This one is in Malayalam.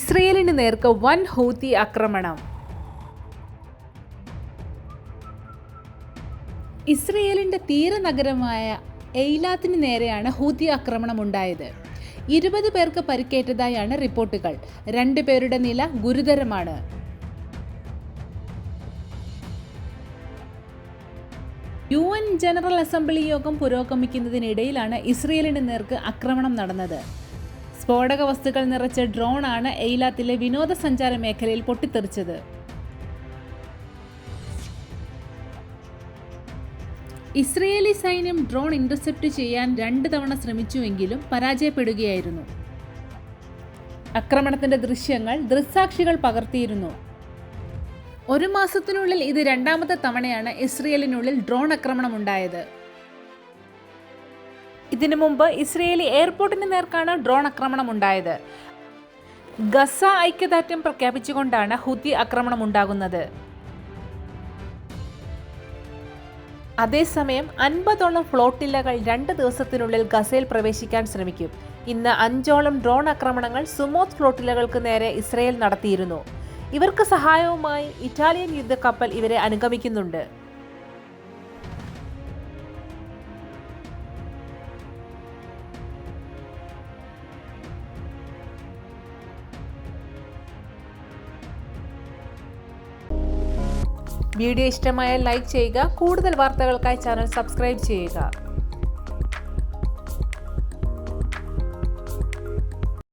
ഇസ്രയേലിന് നേർക്ക് വൻ ഹൂത്തി ആക്രമണം. ഇസ്രയേലിന്റെ തീരനഗരമായ എയ്ലാത്തിന് നേരെയാണ് ഹൂത്തി ആക്രമണം ഉണ്ടായത് ഇരുപത് പേർക്ക് പരിക്കേറ്റതായാണ് റിപ്പോർട്ടുകൾ. രണ്ടു പേരുടെ നില ഗുരുതരമാണ്. യു എൻ ജനറൽ അസംബ്ലി യോഗം പുരോഗമിക്കുന്നതിനിടയിലാണ് ഇസ്രയേലിന് നേർക്ക് ആക്രമണം നടന്നത്. സ്ഫോടക വസ്തുക്കൾ നിറച്ച ഡ്രോണാണ് എയ്ലാത്തിലെ വിനോദസഞ്ചാര മേഖലയിൽ പൊട്ടിത്തെറിച്ചത്. ഇസ്രയേലി സൈന്യം ഡ്രോൺ ഇന്റർസെപ്റ്റ് ചെയ്യാൻ രണ്ട് തവണ ശ്രമിച്ചുവെങ്കിലും പരാജയപ്പെടുകയായിരുന്നു. ആക്രമണത്തിന്റെ ദൃശ്യങ്ങൾ ദൃക്സാക്ഷികൾ പകർത്തിയിരുന്നു. ഒരു മാസത്തിനുള്ളിൽ ഇത് രണ്ടാമത്തെ തവണയാണ് ഇസ്രയേലിനുള്ളിൽ ഡ്രോൺ ആക്രമണം ഉണ്ടായത് ഇതിനു മുമ്പ് ഇസ്രയേലി എയർപോർട്ടിന് നേർക്കാണ് ഡ്രോൺ ആക്രമണം ഉണ്ടായത് ഗസ ഐക്യദാർഢ്യം പ്രഖ്യാപിച്ചുകൊണ്ടാണ് ഹുതി ആക്രമണം ഉണ്ടാകുന്നത് അതേസമയം അൻപതോളം ഫ്ലോട്ടില്ലകൾ രണ്ട് ദിവസത്തിനുള്ളിൽ ഗസയിൽ പ്രവേശിക്കാൻ ശ്രമിക്കും. ഇന്ന് അഞ്ചോളം ഡ്രോൺ ആക്രമണങ്ങൾ സുമോത് ഫ്ലോട്ടില്ലകൾക്ക് നേരെ ഇസ്രയേൽ നടത്തിയിരുന്നു. ഇവർക്ക് സഹായവുമായി ഇറ്റാലിയൻ യുദ്ധക്കപ്പൽ ഇവരെ അനുഗമിക്കുന്നുണ്ട്. വീഡിയോ ഇഷ്ടമായാൽ ലൈക്ക് ചെയ്യുക. കൂടുതൽ വാർത്തകൾക്കായി ചാനൽ സബ്സ്ക്രൈബ് ചെയ്യുക.